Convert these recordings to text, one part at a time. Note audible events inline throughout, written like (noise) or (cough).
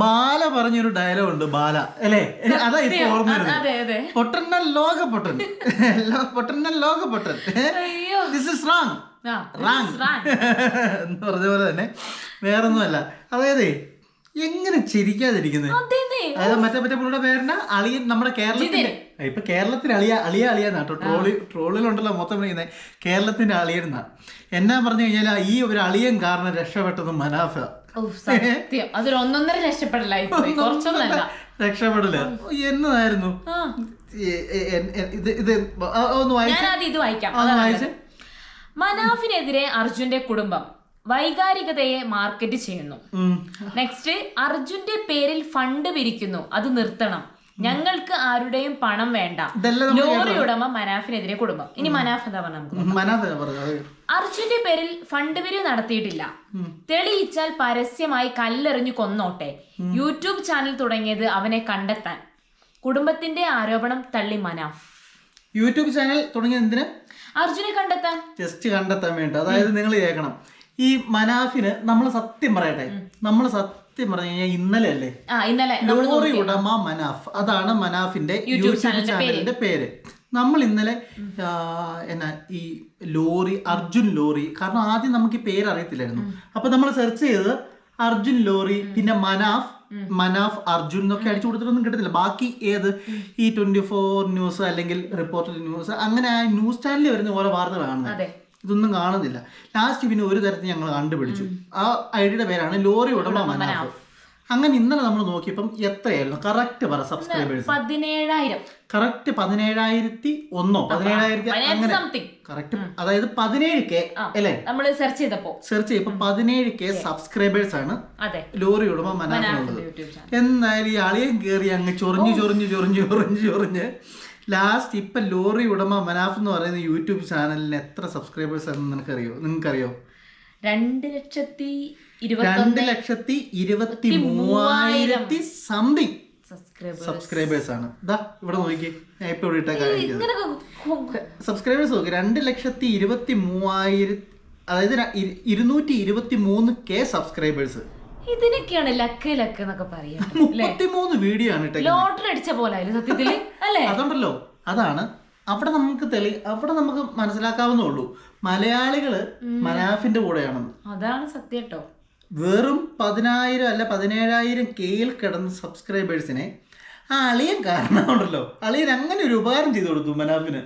ബാല പറഞ്ഞൊരു ഡയലോഗ് ഉണ്ട് ബാല. അല്ലേ? അതാ ഇപ്പൊ ഓർമ്മ പൊട്ടന്നൽ ലോക പൊട്ടൻ പൊട്ടന്നൽ ലോക പൊട്ടൻ ദിസ് ഇസ് റാങ് ആ റാങ് എന്ന് പറഞ്ഞ പോലെ തന്നെ വേറൊന്നുമല്ല. അതായത് എങ്ങനെ ചിരിക്കാതിരിക്കുന്നത് അതായത് മറ്റേ മറ്റേ പുള്ളിയുടെ പേരിന് അളിയൻ നമ്മുടെ കേരളത്തിന്റെ ഇപ്പൊ കേരളത്തിൽ അളിയ അളിയ അളിയെന്നാട്ടോ ട്രോളി ട്രോളിലുണ്ടല്ലോ മൊത്തം വിളിക്കുന്നത് കേരളത്തിന്റെ അളിയൻ എന്നാ എന്നാ പറഞ്ഞു കഴിഞ്ഞാൽ ഈ ഒരു അളിയൻ കാരണം രക്ഷപ്പെട്ടത് മനാഫ. അതൊരു ഒന്നൊന്നര രക്ഷപ്പെടലായി കുറച്ചൊന്നല്ല. രക്ഷപ്പെടില്ല എന്നതായിരുന്നു? ഇത് ഇത് ഒന്ന് വായിക്കാം. മനാഫിനെതിരെ അർജുന്റെ കുടുംബം. വൈകാരികതയെ മാർക്കറ്റ് ചെയ്യുന്നു. നെക്സ്റ്റ് അർജുന്റെ പേരിൽ ഫണ്ട് പിരിക്കുന്നു. അത് നിർത്തണം. ഞങ്ങൾക്ക് ആരുടെയും പണം വേണ്ട. ലോറി ഉടമ മനാഫിനെതിരെ കുടുംബം. ഇനി മനാഫ് എന്താ പറഞ്ഞു അർജുന്റെ പേരിൽ ഫണ്ട് പിരിവ് നടത്തിയിട്ടില്ല. തെളിയിച്ചാൽ പരസ്യമായി കല്ലെറിഞ്ഞു കൊന്നോട്ടെ. യൂട്യൂബ് ചാനൽ തുടങ്ങിയത് അവനെ കണ്ടെത്താൻ. കുടുംബത്തിന്റെ ആരോപണം തള്ളി മനാഫ്. യൂട്യൂബ് ചാനൽ തുടങ്ങിയ എന്തിനാ? അർജുനെ കണ്ടെത്താൻ. ജസ്റ്റ് കണ്ടെത്താൻ വേണ്ടി. അതായത് നിങ്ങൾ കേൾക്കണം. ഈ മനാഫിന് നമ്മൾ സത്യം പറയട്ടെ. നമ്മൾ സത്യം പറഞ്ഞു കഴിഞ്ഞാൽ ഇന്നലെ അല്ലേ ലോറി ഉടമ മനാഫ്. അതാണ് മനാഫിന്റെ യൂട്യൂബ് ചാനലിന്റെ പേര്. നമ്മൾ ഇന്നലെ എന്നാ ഈ ലോറി അർജുൻ ലോറി കാരണം ആദ്യം നമുക്ക് ഈ പേര് അറിയത്തില്ലായിരുന്നു. അപ്പൊ നമ്മൾ സെർച്ച് ചെയ്തത് അർജുൻ ലോറി പിന്നെ മനാഫ് മനാഫ് അർജുൻ എന്നൊക്കെ അടിച്ചു കൊടുത്തിട്ടൊന്നും കിട്ടത്തില്ല. ബാക്കി ഏത്? ഈ ട്വന്റി ഫോർ ന്യൂസ് അല്ലെങ്കിൽ റിപ്പോർട്ടർ ന്യൂസ് അങ്ങനെ ആ ന്യൂസ് ചാനലിൽ വരുന്ന ഓരോ വാർത്തകളാണ്. ഇതൊന്നും കാണുന്നില്ല. ലാസ്റ്റ് പിന്നെ ഒരു തരത്തിൽ ഞങ്ങൾ കണ്ടുപിടിച്ചു. ആ ഐഡിയുടെ പേരാണ് ലോറി ഉടമ മനാഫ്. അങ്ങനെ ഇന്നലെ നമ്മൾ നോക്കിയപ്പം എത്രയായിരുന്നു? കറക്റ്റ് പറ സബ്സ്ക്രൈബേഴ്സ് പതിനേഴായിരം. കറക്റ്റ് പതിനേഴായിരത്തി ഒന്നോ പതിനേഴായിരത്തി അങ്ങനെ. കറക്റ്റ് അതായത് പതിനേഴ് കെ അല്ലേ? നമ്മൾ സെർച്ച് ചെയ്തപ്പോ. സെർച്ച് ചെയ്തപ്പോ പതിനേഴ് കെ സബ്സ്ക്രൈബേഴ്സ് ആണ് ലോറി ഉടമ മനാഫിനുള്ളത്. എന്തായാലും ഈ അളിയൻ കയറി അങ്ങ് ചൊറിഞ്ഞ് ചൊറിഞ്ഞ് ചൊറിഞ്ഞ് ചൊറിഞ്ഞ് ചൊറിഞ്ഞ് ലാസ്റ്റ് ഇപ്പൊ ലോറി ഉടമ മനാഫ് എന്ന് പറയുന്ന യൂട്യൂബ് ചാനലിന് എത്ര സബ്സ്ക്രൈബേഴ്സ് ആണെന്ന് നിനക്കറിയോ? നിങ്ങൾക്കറിയോ? രണ്ട് ലക്ഷത്തി രണ്ട് ലക്ഷത്തി ഇരുപത്തി മൂവായിരത്തി സംതിങ് സബ്സ്ക്രൈബേഴ്സ് ആണ്. ഇതാ ഇവിടെ നോക്കി ഞാൻ ഇപ്പൊ ഇവിടെ ഇട്ട സബ്സ്ക്രൈബേഴ്സ് നോക്കി. രണ്ട് ലക്ഷത്തി ഇരുപത്തി മൂവായിരത്തി അതായത് ഇരുന്നൂറ്റി ഇരുപത്തി മൂന്ന് കെ സബ്സ്ക്രൈബേഴ്സ് ഇതിനൊക്കെയാണ് ലക്ക് ലക്ക് എന്നൊക്കെ പറയാ വീഡിയോ (laughs) ആണ് ലോട്ടറി അടിച്ച പോലെ സത്യത്തിൽ അല്ലേ? അതുണ്ടല്ലോ. അതാണ്. അവിടെ നമുക്ക് തെളി അവിടെ നമുക്ക് മനസ്സിലാക്കാവുന്നേ ഉള്ളൂ. മലയാളികൾ മനാഫിന്റെ കൂടെയാണെന്ന്. അതാണ് സത്യം കേട്ടോ. വെറും പതിനായിരം അല്ല പതിനേഴായിരം കെയിൽ കിടന്ന സബ്സ്ക്രൈബേഴ്സിനെ ആ അളിയൻ കാരണമുണ്ടല്ലോ അളിയൻ അങ്ങനെ ഒരു ഉപകാരം ചെയ്തു കൊടുത്തു മനാഫിന്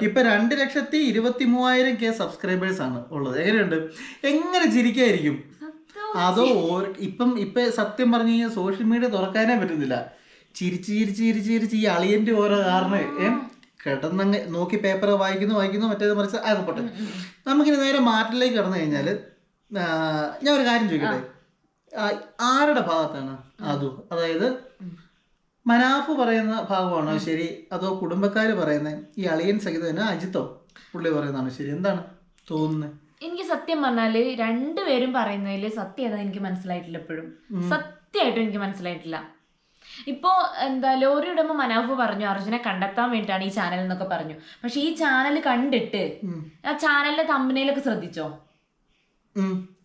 ഇപ്പൊ രണ്ട് ലക്ഷത്തി ഇരുപത്തി മൂവായിരം കെ സബ്സ്ക്രൈബേഴ്സ് ആണ് ഉള്ളത്. എങ്ങനെയുണ്ട്? എങ്ങനെ ചിരിക്കായിരിക്കും? അതോ ഇപ്പം ഇപ്പൊ സത്യം പറഞ്ഞു കഴിഞ്ഞാൽ സോഷ്യൽ മീഡിയ തുറക്കാനേ പറ്റുന്നില്ല. ചിരിച്ച് ചിരിച്ച് ചിരിച്ച് ചിരിച്ച് ഈ അളിയന്റെ ഓരോ കാരണം കിടന്നങ്ങ് നോക്കി പേപ്പർ വായിക്കുന്നു വായിക്കുന്നു മറ്റേത് മറിച്ച് അത് പോട്ടെ നമുക്കിനി നേരെ മാറ്റിലേക്ക് കടന്നു കഴിഞ്ഞാൽ ഞാൻ ഒരു കാര്യം ചോദിക്കട്ടെ? ആരുടെ ഭാഗത്താണ് അതു? അതായത് മനാഫ് പറയുന്ന ഭാഗമാണോ ശരി? അതോ കുടുംബക്കാര് പറയുന്ന ഈ അളിയൻ സഹിതം അജിത്തോ? പുള്ളി പറയുന്നതാണോ ശരി? എന്താണ് തോന്നുന്നത് എനിക്ക് സത്യം പറഞ്ഞാൽ രണ്ടുപേരും പറയുന്നതിൽ സത്യം ഏതാ എനിക്ക് മനസ്സിലായിട്ടില്ല എപ്പോഴും സത്യമായിട്ടും എനിക്ക് മനസ്സിലായിട്ടില്ല. ഇപ്പോ എന്താ ലോറി ഉടമ മനാഫ് പറഞ്ഞു അർജുനെ കണ്ടെത്താൻ വേണ്ടിയിട്ടാണ് ഈ ചാനൽ എന്നൊക്കെ പറഞ്ഞു. പക്ഷെ ഈ ചാനൽ കണ്ടിട്ട് ആ ചാനലിന്റെ തമ്പനയിലൊക്കെ ശ്രദ്ധിച്ചോ?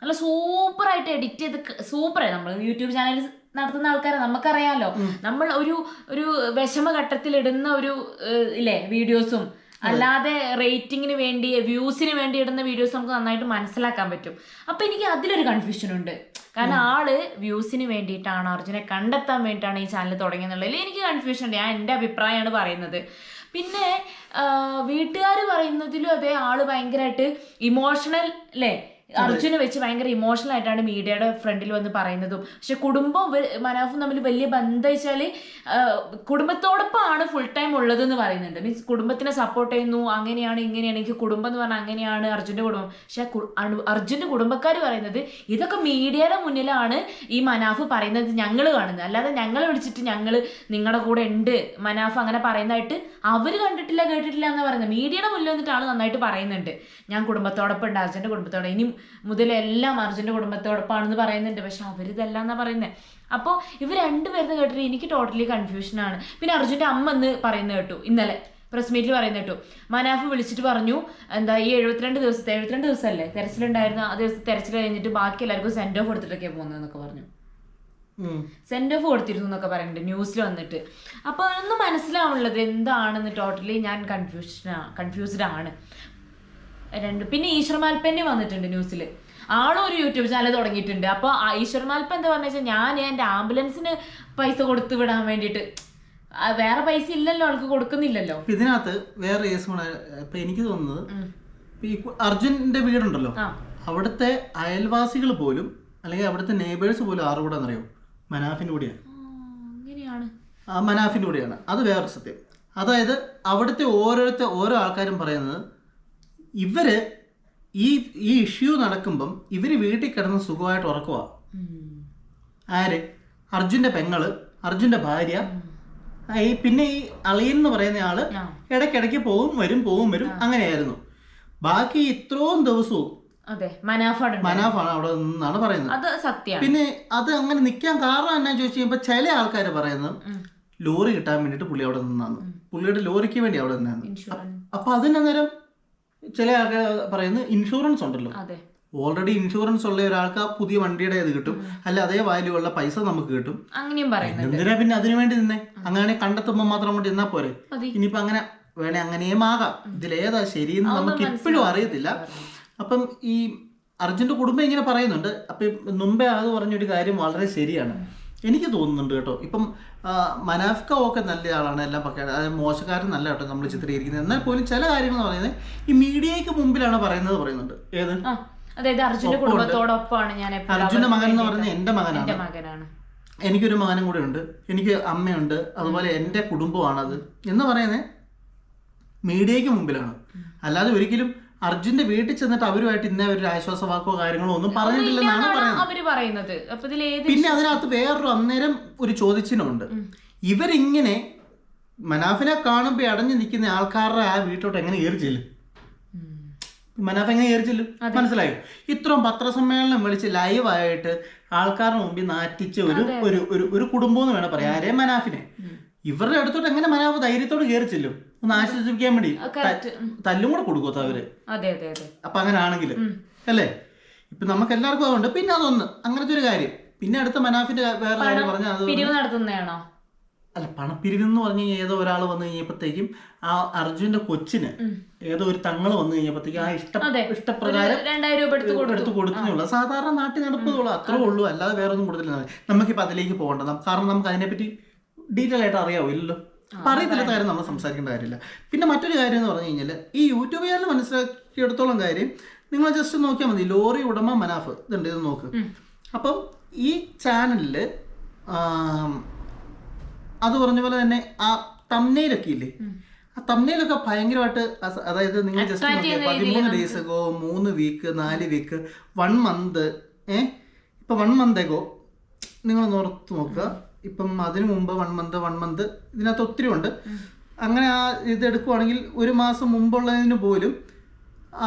നല്ല സൂപ്പർ ആയിട്ട് എഡിറ്റ് ചെയ്ത് സൂപ്പറായി. നമ്മൾ യൂട്യൂബ് ചാനൽ നടത്തുന്ന ആൾക്കാരെ നമുക്കറിയാലോ. നമ്മൾ ഒരു ഒരു വിഷമഘട്ടത്തിൽ ഇടുന്ന ഒരു ഇല്ലേ വീഡിയോസും അല്ലാതെ റേറ്റിങ്ങിന് വേണ്ടി വ്യൂസിന് വേണ്ടി ഇടുന്ന വീഡിയോസ് നമുക്ക് നന്നായിട്ട് മനസ്സിലാക്കാൻ പറ്റും. അപ്പൊ എനിക്ക് അതിലൊരു കൺഫ്യൂഷൻ ഉണ്ട്. കാരണം ആൾ വ്യൂസിന് വേണ്ടിയിട്ടാണ് അർജുനെ കണ്ടെത്താൻ വേണ്ടിയിട്ടാണ് ഈ ചാനൽ തുടങ്ങിയെന്നുള്ളതിൽ എനിക്ക് കൺഫ്യൂഷൻ ഉണ്ട്. ഞാൻ എന്റെ അഭിപ്രായമാണ് പറയുന്നത്. പിന്നെ വീട്ടുകാർ പറയുന്നതിലും അതെ ആൾ ഭയങ്കരമായിട്ട് ഇമോഷണൽ അല്ലേ അർജുനെ വെച്ച് ഭയങ്കര ഇമോഷണൽ ആയിട്ടാണ് മീഡിയയുടെ ഫ്രണ്ടിൽ വന്ന് പറയുന്നതും. പക്ഷെ കുടുംബവും ഇവ- മനാഫും തമ്മിൽ വലിയ ബന്ധം വെച്ചാൽ കുടുംബത്തോടൊപ്പമാണ് ഫുൾ ടൈം ഉള്ളത് എന്ന് പറയുന്നുണ്ട്. മീൻസ് കുടുംബത്തിനെ സപ്പോർട്ട് ചെയ്യുന്നു അങ്ങനെയാണ് ഇങ്ങനെയാണ് എനിക്ക് കുടുംബം എന്ന് പറഞ്ഞാൽ അങ്ങനെയാണ് അർജുന്റെ കുടുംബം. പക്ഷെ അർജുന്റെ കുടുംബക്കാർ പറയുന്നത് ഇതൊക്കെ മീഡിയയുടെ മുന്നിലാണ് ഈ മനാഫ് പറയുന്നത് ഞങ്ങൾ കാണുന്നത്. അല്ലാതെ ഞങ്ങളെ വിളിച്ചിട്ട് ഞങ്ങൾ നിങ്ങളുടെ കൂടെ ഉണ്ട് മനാഫ് അങ്ങനെ പറയുന്നതായിട്ട് അവർ കണ്ടിട്ടില്ല കേട്ടിട്ടില്ല എന്ന് പറയുന്നത്. മീഡിയയുടെ മുന്നിൽ വന്നിട്ടാണ് നന്നായിട്ട് പറയുന്നുണ്ട്. ഞാൻ കുടുംബത്തോടൊപ്പം ഉണ്ട് അർജുന്റെ കുടുംബത്തോടെ. ഇനി മുതൽ എല്ലാം അർജുന്റെ കുടുംബത്തോടൊപ്പമാണെന്ന് പറയുന്നുണ്ട്. പക്ഷെ അവരിതല്ല എന്നാ പറയുന്നത് അപ്പോൾ ഇവർ രണ്ടുപേരുന്ന് കേട്ടിട്ട് എനിക്ക് ടോട്ടലി കൺഫ്യൂഷനാണ് പിന്നെ അർജുന്റെ അമ്മ എന്ന് പറയുന്നത് കേട്ടു ഇന്നലെ പ്രസ് മീറ്റിൽ പറയുന്ന കേട്ടു. മനാഫ് വിളിച്ചിട്ട് പറഞ്ഞു എന്താ ഈ എഴുപത്തിരണ്ട് ദിവസത്തെ എഴുപത്തിരണ്ട് ദിവസമല്ലേ തെരച്ചിലുണ്ടായിരുന്ന ആ ദിവസം തെരച്ചിൽ കഴിഞ്ഞിട്ട് ബാക്കി എല്ലാവർക്കും സെൻഡ് ഓഫ് കൊടുത്തിട്ടൊക്കെ പോകുന്നതെന്നൊക്കെ പറഞ്ഞു. സെൻഡ് ഓഫ് കൊടുത്തിരുന്നു എന്നൊക്കെ പറയുന്നുണ്ട് ന്യൂസിൽ വന്നിട്ട്. അപ്പോൾ അതൊന്നും മനസ്സിലാവുള്ളത് എന്താണെന്ന് ടോട്ടലി ഞാൻ കൺഫ്യൂഷൻ കൺഫ്യൂസ്ഡ് ആണ്. രണ്ട്. പിന്നെ ഈശ്വർ മാൽപ്പന്നെ വന്നിട്ടുണ്ട് ന്യൂസിൽ. ആളും ഒരു യൂട്യൂബ് ചാനൽ തുടങ്ങിയിട്ടുണ്ട്. അപ്പോൾ ഈശ്വർ മാൽപ്പ എന്താ പറഞ്ഞു വെച്ചാൽ ഞാൻ എന്റെ ആംബുലൻസിന് പൈസ കൊടുത്തു വിടാൻ വേണ്ടിയിട്ട്. വേറെ പൈസ ഇല്ലല്ലോ ആൾക്ക് കൊടുക്കുന്നില്ലല്ലോ. ഇതിനകത്ത് വേറെ കേസ് കൂടെ ഇപ്പൊ എനിക്ക് തോന്നുന്നത് അർജുന്റെ വീടുണ്ടല്ലോ. അവിടുത്തെ അയൽവാസികൾ പോലും അല്ലെങ്കിൽ അവിടുത്തെ നെയ്ബേഴ്സ് പോലും ആറ് കൂടെ എന്നറിയോ? മനാഫിന്റെ കൂടെയാണ്. ആ, അങ്ങനെയാണ്. മനാഫിന്റെ കൂടെയാണ്. അത് വേറെ സത്യം. അതായത് അവിടുത്തെ ഓരോരുത്തർ ഓരോ ആൾക്കാരും പറയുന്നത് ഇവർ ഈ ഈ ഇഷ്യൂ നടക്കുമ്പം ഇവർ വീട്ടിൽ കിടന്ന് സുഖമായിട്ട് ഉറക്കുക. ആര്? അർജുന്റെ പെങ്ങൾ അർജുന്റെ ഭാര്യ. ഈ പിന്നെ ഈ അളിയൻ എന്ന് പറയുന്ന ആൾ ഇടയ്ക്കിടയ്ക്ക് പോവും വരും പോവും വരും. അങ്ങനെയായിരുന്നു. ബാക്കി ഇത്രയും ദിവസവും മനാഫാണ് അവിടെ നിന്നാണ് പറയുന്നത്. പിന്നെ അത് അങ്ങനെ നിൽക്കാൻ കാരണം എന്നാ ചോദിച്ചു കഴിയുമ്പോൾ ചില ആൾക്കാർ പറയുന്നത് ലോറി കിട്ടാൻ വേണ്ടിട്ട് പുള്ളി അവിടെ നിന്നാന്ന്. പുള്ളിയുടെ ലോറിക്ക് വേണ്ടി അവിടെ നിന്നാണ് അപ്പൊ അതിനന്നേരം ചില ആൾക്കാർ പറയുന്നത് ഇൻഷുറൻസ് ഉണ്ടല്ലോ. ഓൾറെഡി ഇൻഷുറൻസ് ഉള്ള ഒരാൾക്ക് ആ പുതിയ വണ്ടിയുടെ ഇത് കിട്ടും. അല്ല അതേ വാല്യൂ ഉള്ള പൈസ നമുക്ക് കിട്ടും. അങ്ങനെയും എന്തിനാ പിന്നെ അതിനു വേണ്ടി നിന്നേ? അങ്ങനെ കണ്ടെത്തുമ്പോൾ മാത്രം കൊണ്ട് നിന്നാ പോരെ? ഇനിയിപ്പോ അങ്ങനെ വേണേ അങ്ങനെയും ആകാം. ഇതിലേതാ ശരിയെന്ന് നമുക്ക് ഇപ്പോഴും അറിയത്തില്ല. അപ്പം ഈ അർജുന്റെ കുടുംബം ഇങ്ങനെ പറയുന്നുണ്ട്. അപ്പം മുമ്പേ അത് പറഞ്ഞൊരു കാര്യം വളരെ ശരിയാണ്. എനിക്ക് തോന്നുന്നുണ്ട് കേട്ടോ. ഇപ്പം മനാഫ്ക ഒക്കെ നല്ല ആളാണ് എല്ലാം പക്ക അതായത് മോശക്കാരൻ നല്ല കേട്ടോ നമ്മൾ ചിത്രീകരിക്കുന്നത്. എന്നാൽ പോലും ചില കാര്യങ്ങൾ പറയുന്നത് ഈ മീഡിയയ്ക്ക് മുമ്പിലാണ് പറയുന്നത് പറയുന്നുണ്ട്. ഏത്? അതായത് അർജുന്റെ കുടുംബത്തോടൊപ്പമാണ് ഞാൻ അർജുന്റെ മകൻ എന്ന് പറഞ്ഞ എന്റെ മകനാണ്. എനിക്കൊരു മകനും കൂടെ ഉണ്ട്. എനിക്ക് അമ്മയുണ്ട്. അതുപോലെ എന്റെ കുടുംബമാണത് എന്ന് പറയുന്നത് മീഡിയയ്ക്ക് മുമ്പിലാണ്. അല്ലാതെ ഒരിക്കലും അർജുന്റെ വീട്ടിൽ ചെന്നിട്ട് അവരുമായിട്ട് ഇന്നേ ഒരു ആശ്വാസ വാക്കോ കാര്യങ്ങളോ ഒന്നും പറഞ്ഞിട്ടില്ലെന്നാണ് പറയുന്നത്. പിന്നെ അതിനകത്ത് വേറൊരു അന്നേരം ഒരു ചോദിച്ചിനുണ്ട്. ഇവരിങ്ങനെ മനാഫിനെ കാണുമ്പോൾ അടഞ്ഞു നിൽക്കുന്ന ആൾക്കാരുടെ ആ വീട്ടിലോട്ട് എങ്ങനെ കയറി ചെല്ലും? മനാഫ് എങ്ങനെ കയറി ചെല്ലും? മനസ്സിലായോ? ഇത്രയും പത്രസമ്മേളനം വിളിച്ച് ലൈവായിട്ട് ആൾക്കാരുടെ മുമ്പിൽ നാറ്റിച്ച ഒരു ഒരു ഒരു ഒരു കുടുംബം എന്ന് വേണം പറയാം ആരെയും മനാഫിനെ. ഇവരുടെ അടുത്തോട്ട് എങ്ങനെ മനാവ് ധൈര്യത്തോട് കയറി ചെല്ലും? ഒന്ന് ആശ്വസിപ്പിക്കാൻ വേണ്ടി. തല്ലും കൂടെ കൊടുക്കും അവർ? അപ്പൊ അങ്ങനെ ആണെങ്കിൽ അല്ലേ? ഇപ്പൊ നമുക്ക് എല്ലാവർക്കും അതുണ്ട്. പിന്നെ അതൊന്ന്. അങ്ങനത്തെ ഒരു കാര്യം. പിന്നെ അടുത്ത മനാഫിന്റെ വേറെ കാര്യം പറഞ്ഞാൽ അല്ല പണപ്പിരിവെന്ന് പറഞ്ഞു കഴിഞ്ഞാൽ ഏതോ ഒരാൾ വന്നു കഴിഞ്ഞപ്പോഴത്തേക്കും ആ അർജുന്റെ കൊച്ചിന് ഏതോ ഒരു തങ്ങൾ വന്നു കഴിഞ്ഞപ്പോഴത്തേക്കും ആ ഇഷ്ടം ഇഷ്ടപ്രകാരം എടുത്ത് കൊടുക്കുന്നുള്ളൂ സാധാരണ നാട്ടിൽ നടപ്പുള്ളൂ അത്രേ ഉള്ളൂ. അല്ലാതെ വേറെ ഒന്നും കൊടുത്തില്ല നമുക്കിപ്പോൾ അതിലേക്ക് പോകണ്ട. കാരണം നമുക്ക് അതിനെപ്പറ്റി ഡീറ്റെയിൽ ആയിട്ട് അറിയാവോ? ഇല്ലല്ലോ അറിയത്തില്ലാത്ത കാര്യം നമ്മൾ സംസാരിക്കേണ്ട കാര്യമില്ല. പിന്നെ മറ്റൊരു കാര്യം എന്ന് പറഞ്ഞു കഴിഞ്ഞാൽ ഈ യൂട്യൂബ് ചാനൽ മനസ്സിലാക്കിയെടുത്തോളം കാര്യം നിങ്ങൾ ജസ്റ്റ് നോക്കിയാൽ മതി. ലോറി ഉടമ മനാഫ്. ഇതുണ്ട് ഇത് നോക്ക്. അപ്പം ഈ ചാനലിൽ അത് പറഞ്ഞ പോലെ തന്നെ ആ തമ്മനയിലൊക്കെ ഇല്ലേ? ആ തമ്മനയിലൊക്കെ ഭയങ്കരമായിട്ട് അതായത് നിങ്ങൾ ജസ്റ്റ് നോക്കിയാൽ പതിമൂന്ന് ഡേയ്സ് അഗോ മൂന്ന് വീക്ക് നാല് വീക്ക് വൺ മന്ത് ഏഹ് ഇപ്പൊ വൺ മന്ത് ഗോ നിങ്ങൾ ഓർത്ത് നോക്കുക. ഇപ്പം അതിനു മുമ്പ് വൺ മന്ത് വൺ മന്ത് ഇതിനകത്ത് ഒത്തിരി ഉണ്ട്. അങ്ങനെ ആ ഇത് എടുക്കുവാണെങ്കിൽ ഒരു മാസം മുമ്പുള്ളതിന് പോലും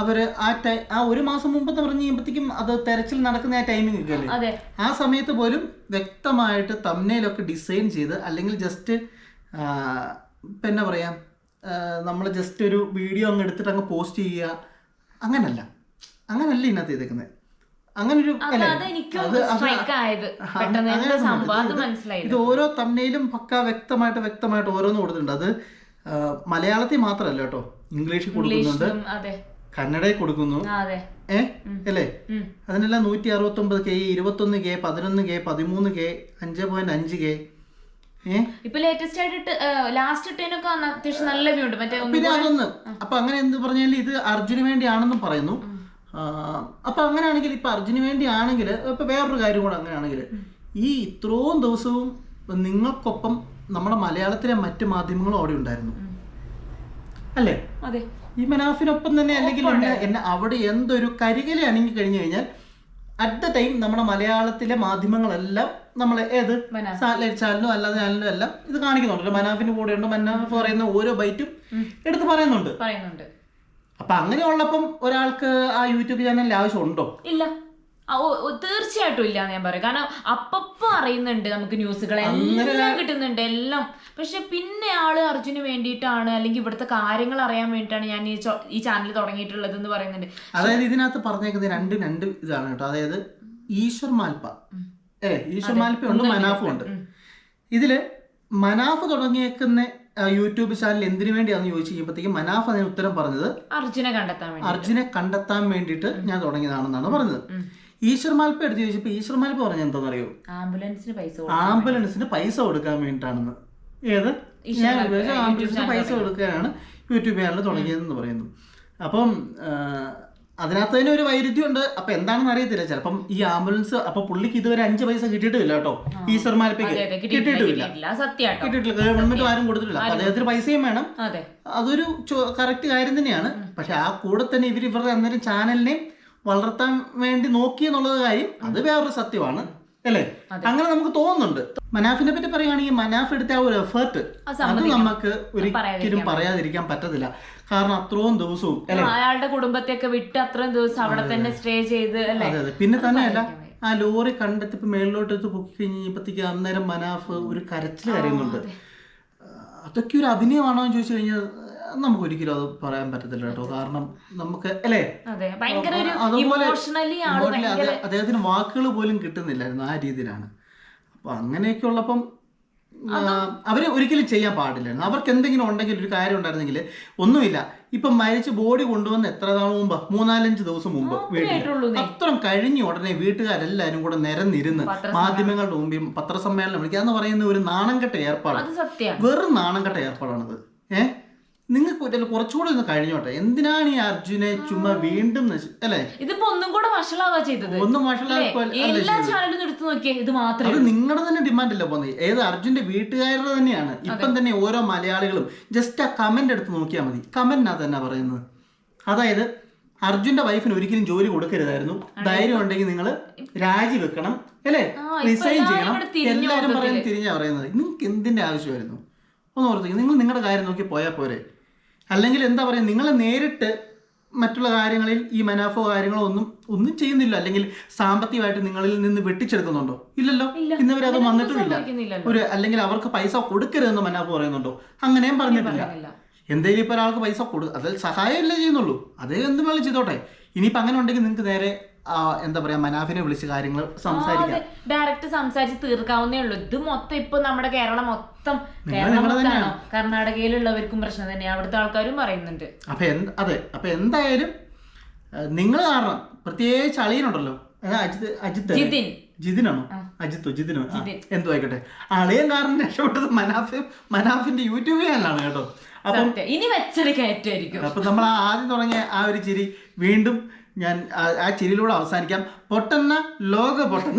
അവർ ആ ടൈ ആ ഒരു മാസം മുമ്പെന്ന് പറഞ്ഞു കഴിയുമ്പോഴത്തേക്കും അത് തെരച്ചിൽ നടക്കുന്ന ആ ടൈമിംഗ് ഒക്കെ അല്ലേ? ആ സമയത്ത് പോലും വ്യക്തമായിട്ട് തമ്മനയിലൊക്കെ ഡിസൈൻ ചെയ്ത് അല്ലെങ്കിൽ ജസ്റ്റ് ഇപ്പം പറയാം പറയാ നമ്മൾ ജസ്റ്റ് ഒരു വീഡിയോ അങ്ങ് എടുത്തിട്ട് അങ്ങ് പോസ്റ്റ് ചെയ്യുക അങ്ങനല്ല. അങ്ങനല്ല ഇതിനകത്ത് ചെയ്തേക്കുന്നത് അങ്ങനെ ഒരു അപ്പൊ അത് എനിക്ക് സ്ട്രൈക്ക് ആയത്. പെട്ടെന്ന് എന്താ സംഭവം. അത് മനസ്സിലായില്ല ഇത് ഓരോ തമ്മിലും പക്ക വ്യക്തമായിട്ട് വ്യക്തമായിട്ട് ഓരോന്ന് കൊടുത്തിട്ടുണ്ട്. അത് മലയാളത്തിൽ മാത്രമല്ല കേട്ടോ. ഇംഗ്ലീഷിൽ കൊടുക്കുന്നുണ്ട്. കന്നഡയിൽ കൊടുക്കുന്നു. ഏ? അല്ലേ. അതിനെല്ലാം നൂറ്റി അറുപത്തൊമ്പത് കെ ഇരുപത്തി ഒന്ന് കെ പതിനൊന്ന് കെ പതിമൂന്ന് കെ അഞ്ച് പോയിന്റ് അഞ്ച് കെ. ഇപ്പൊ ലേറ്റസ്റ്റ് ആയിട്ട് ലാസ്റ്റ് ഇട്ടതിനൊക്കെ അന്ന് അത്യാവശ്യം നല്ല വ്യൂ ഉണ്ട്. മറ്റേ ഒന്ന് പിന്നെ അതൊന്ന്. അപ്പൊ അങ്ങനെ എന്ത് പറഞ്ഞാൽ ഇത് അർജുന് വേണ്ടിയാണെന്നും പറയുന്നു. അപ്പൊ അങ്ങനെയാണെങ്കിൽ ഇപ്പൊ അർജുന് വേണ്ടിയാണെങ്കിൽ ഇപ്പൊ വേറൊരു കാര്യം കൂടെ അങ്ങനെയാണെങ്കിൽ ഈ ഇത്രയും ദിവസവും നിങ്ങൾക്കൊപ്പം നമ്മുടെ മലയാളത്തിലെ മറ്റ് മാധ്യമങ്ങളും അവിടെ ഉണ്ടായിരുന്നു. അല്ലേ? അതെ. ഈ മനാഫിനൊപ്പം തന്നെ അല്ലെങ്കിൽ എന്നെ അവിടെ എന്തൊരു കരികല അണങ്ങി കഴിഞ്ഞു കഴിഞ്ഞാൽ അറ്റ് ദ ടൈം നമ്മുടെ മലയാളത്തിലെ മാധ്യമങ്ങളെല്ലാം നമ്മളെ ഏത്. സാറ്റലൈറ്റ് ചാനലും അല്ലാതെ ചാനലും എല്ലാം ഇത് കാണിക്കുന്നുണ്ട്. മനാഫിന് കൂടെയുണ്ട് മനാഫ് പറയുന്ന ഓരോ ബൈറ്റും എടുത്ത് പറയുന്നുണ്ട്. പറയുന്നുണ്ട്. അപ്പൊ അങ്ങനെ ഉള്ളപ്പം ഒരാൾക്ക് ആ യൂട്യൂബ് ചാനലിന്റെ ആവശ്യമുണ്ടോ ഇല്ല. തീർച്ചയായിട്ടും ഇല്ല ഞാൻ പറയും. കാരണം അപ്പപ്പോ അറിയുന്നുണ്ട് നമുക്ക് ന്യൂസുകൾ എല്ലാം കിട്ടുന്നുണ്ട് എല്ലാം. പക്ഷെ പിന്നെ ആൾ അർജുന് വേണ്ടിയിട്ടാണ് അല്ലെങ്കിൽ ഇവിടുത്തെ കാര്യങ്ങൾ അറിയാൻ വേണ്ടിയിട്ടാണ് ഞാൻ ഈ ഈ ചാനൽ തുടങ്ങിയിട്ടുള്ളത് എന്ന് പറയുന്നുണ്ട്. അതായത് ഇതിനകത്ത് പറഞ്ഞേക്കുന്നത് രണ്ട് രണ്ട് ഇതാണ് കേട്ടോ. അതായത് ഈശ്വർ മാൽപ്പ. ഏ ഈശ്വർ. മാൽപ്പ ഉണ്ട് മനാഫും ഉണ്ട് ഇതിൽ മനാഫ് തുടങ്ങിയേക്കുന്ന യൂട്യൂബ് ചാനൽ എന്തിനു വേണ്ടിയാണെന്ന് ചോദിച്ചു കഴിയുമ്പോഴത്തേക്കും മനാഫ് അതിന് ഉത്തരം പറഞ്ഞത് അർജുനെ കണ്ടെത്താൻ വേണ്ടി അർജുനെ കണ്ടെത്താൻ വേണ്ടിയിട്ട് ഞാൻ തുടങ്ങിയതാണെന്നാണ് പറഞ്ഞത്. ഈശ്വർ മാൽപ്പ എടുത്ത് ചോദിച്ചപ്പോൾ ഈശ്വർ മാൽപ്പ് പറഞ്ഞ എന്താണെന്നറിയോ? ആംബുലൻസിന് പൈസ. ആംബുലൻസിന് പൈസ കൊടുക്കാൻ വേണ്ടിയിട്ടാണെന്ന്. ഏത്? ഞാൻ ആംബുലൻസിന് പൈസ കൊടുക്കാനാണ് യൂട്യൂബ് ചാനൽ തുടങ്ങിയതെന്ന് പറയുന്നു. അപ്പം അതിനകത്ത് തന്നെ ഒരു വൈരുദ്ധ്യം ഉണ്ട് അപ്പൊ എന്താണെന്ന് അറിയത്തില്ല. ചിലപ്പം ഈ ആംബുലൻസ് അപ്പൊ പുള്ളിക്ക് ഇതുവരെ അഞ്ച് പൈസ കിട്ടിയിട്ടില്ല കേട്ടോ. ഈശ്വർ അതെ കിട്ടിയിട്ടില്ല. കിട്ടിയിട്ടില്ല. ഗവൺമെന്റ് ആരും കൊടുത്തിട്ടില്ല. അപ്പൊ അദ്ദേഹത്തിന് പൈസയും വേണം. അതെ. അതൊരു കറക്റ്റ് കാര്യം തന്നെയാണ്. പക്ഷെ ആ കൂടെ തന്നെ ഇവർ ഇവരുടെ അന്നേരം ചാനലിനെ വളർത്താൻ വേണ്ടി നോക്കി എന്നുള്ളത് കാര്യം അത് വേറൊരു സത്യമാണ്. അല്ലേ. അങ്ങനെ നമുക്ക് തോന്നുന്നുണ്ട്. മനാഫിനെ പറ്റി പറയുകയാണെങ്കിൽ മനാഫ് എടുത്ത ആ ഒരു എഫേർട്ട് അത് നമുക്ക് ഒരിക്കലും പറയാതിരിക്കാൻ പറ്റത്തില്ല. കാരണം അത്രയും ദിവസവും അല്ലെ? അയാളുടെ കുടുംബത്തെയൊക്കെ വിട്ട് അത്രയും ദിവസം അവിടെ തന്നെ സ്റ്റേ ചെയ്ത് അതെ അതെ. പിന്നെ തന്നെയല്ല ആ ലോറി കണ്ടെത്തിപ്പോ മേളിലോട്ട് എടുത്ത് പൊക്കി കഴിഞ്ഞപ്പോഴത്തേക്ക് അന്നേരം മനാഫ് ഒരു കരച്ചിൽ കരയുന്നുണ്ട്. അതൊക്കെ ഒരു അഭിനയമാണോ എന്ന് ചോദിച്ചു കഴിഞ്ഞാൽ നമുക്ക് ഒരിക്കലും അത് പറയാൻ പറ്റത്തില്ല കേട്ടോ. കാരണം നമുക്ക് അല്ലേ? അതുപോലെ അദ്ദേഹത്തിന് വാക്കുകൾ പോലും കിട്ടുന്നില്ലായിരുന്നു ആ രീതിയിലാണ്. അപ്പൊ അങ്ങനെയൊക്കെ ഉള്ളപ്പം അവർ ഒരിക്കലും ചെയ്യാൻ പാടില്ലായിരുന്നു. അവർക്ക് എന്തെങ്കിലും ഉണ്ടെങ്കിൽ ഒരു കാര്യം ഉണ്ടായിരുന്നെങ്കിൽ ഒന്നുമില്ല. ഇപ്പം മരിച്ച് ബോഡി കൊണ്ടുവന്ന് എത്ര നാൾ മുമ്പ്? മൂന്നാലഞ്ച് ദിവസം മുമ്പ് വീട്ടിൽ അത്രയും കഴിഞ്ഞ ഉടനെ വീട്ടുകാരെല്ലാരും കൂടെ നിരന്നിരുന്ന് മാധ്യമങ്ങളുടെ മുമ്പിൽ പത്രസമ്മേളനം വിളിക്കുക എന്ന് പറയുന്ന ഒരു നാണംകെട്ട ഏർപ്പാട് വെറും നാണംകെട്ട ഏർപ്പാടാണത്. ഏ? നിങ്ങൾക്ക് ഇതിൽ കുറച്ചുകൂടെ ഒന്ന് കഴിഞ്ഞോട്ടെ? എന്തിനാണ് ഈ അർജുനെ ചുമ്മാ വീണ്ടും അല്ലേ? ഇതിപ്പോ ഒന്നും കൂടെ വഷളാവാ ചെയ്തത്. ഒന്നും എല്ലാ ചാനലും എടുത്തു നോക്കിയേ ഇത് മാത്രമേ അത് നിങ്ങളുടെ തന്നെ ഡിമാൻഡ് അല്ല പോകുന്നത്? ഏത് അർജുന്റെ വീട്ടുകാരുടെ തന്നെയാണ്. ഇപ്പം തന്നെ ഓരോ മലയാളികളും ജസ്റ്റ് ആ കമന്റ് എടുത്ത് നോക്കിയാൽ മതി. കമന്റിനകത്ത് തന്നെ പറയുന്നത്. അതായത് അർജുന്റെ വൈഫിന് ഒരിക്കലും ജോലി കൊടുക്കരുതായിരുന്നു. ധൈര്യം ഉണ്ടെങ്കിൽ നിങ്ങൾ രാജിവെക്കണം അല്ലേ? റിസൈൻ ചെയ്യണം. എല്ലാവരും. പറയുന്നത് തിരിഞ്ഞാ പറയുന്നത്. നിങ്ങൾക്ക് എന്തിന്റെ ആവശ്യമായിരുന്നു? ഒന്ന് ഓർത്തേക്ക് നിങ്ങൾ നിങ്ങളുടെ കാര്യം നോക്കി പോയാൽ പോരെ. അല്ലെങ്കിൽ എന്താ പറയുക നിങ്ങൾ നേരിട്ട് മറ്റുള്ള കാര്യങ്ങളിൽ ഈ മനാഫോ കാര്യങ്ങളോ ഒന്നും ഒന്നും ചെയ്യുന്നില്ല. അല്ലെങ്കിൽ സാമ്പത്തികമായിട്ട് നിങ്ങളിൽ നിന്ന് വെട്ടിച്ചെടുക്കുന്നുണ്ടോ? ഇല്ലല്ലോ. ഇന്നവരത് അത് വന്നിട്ടുമില്ല. ഒരു അല്ലെങ്കിൽ അവർക്ക് പൈസ കൊടുക്കരുതെന്ന് മനാഫോ പറയുന്നുണ്ടോ? അങ്ങനെയും പറഞ്ഞിട്ടില്ല. എന്തെങ്കിലും ഇപ്പൊ ഒരാൾക്ക് പൈസ കൊടു അതിൽ സഹായമല്ലേ ചെയ്യുന്നുള്ളൂ. അതേ എന്ത് വേണം ചെയ്തോട്ടെ. ഇനിയിപ്പോ അങ്ങനെ ഉണ്ടെങ്കിൽ നിങ്ങൾക്ക് നേരെ എന്താ പറയാ മനാഫിനെ വിളിച്ച് കാര്യങ്ങൾ സംസാരിക്കാം. ഡയറക്റ്റ് സംസാരിച്ച് തീർക്കാവുന്നേ ഉള്ളൂ. ഇത് മൊത്തം ഇപ്പൊ നമ്മുടെ കേരളം മൊത്തം നിങ്ങൾ കേരളം കർണാടകയിലുള്ളവർക്കും പ്രശ്നം തന്നെയാണ് അവിടുത്തെ ആൾക്കാരും പറയുന്നുണ്ട്. അപ്പൊ അതെ. അപ്പൊ എന്തായാലും നിങ്ങൾ കാരണം പ്രത്യേകിച്ച് അളിയനുണ്ടല്ലോ. അജിത് അജിത്? ജിതിൻ. ജിതിനാണോ. അജിത്തോ ജിതിനോ? എന്തോ ആയിക്കോട്ടെ. അളിയൻ കാരണം രക്ഷപ്പെട്ടത് മനാഫ് മനാഫിന്റെ യൂട്യൂബ് ചാനലാണ് കേട്ടോ. അപ്പം ഇനി വെച്ചടി കയറ്റായിരിക്കും അപ്പൊ നമ്മൾ ആദ്യം തുടങ്ങിയ ആ ഒരു ചിരി വീണ്ടും ഞാൻ ആ- ചിരിയിലൂടെ അവസാനിക്കാം. പൊട്ടെന്ന ലോക പൊട്ടൻ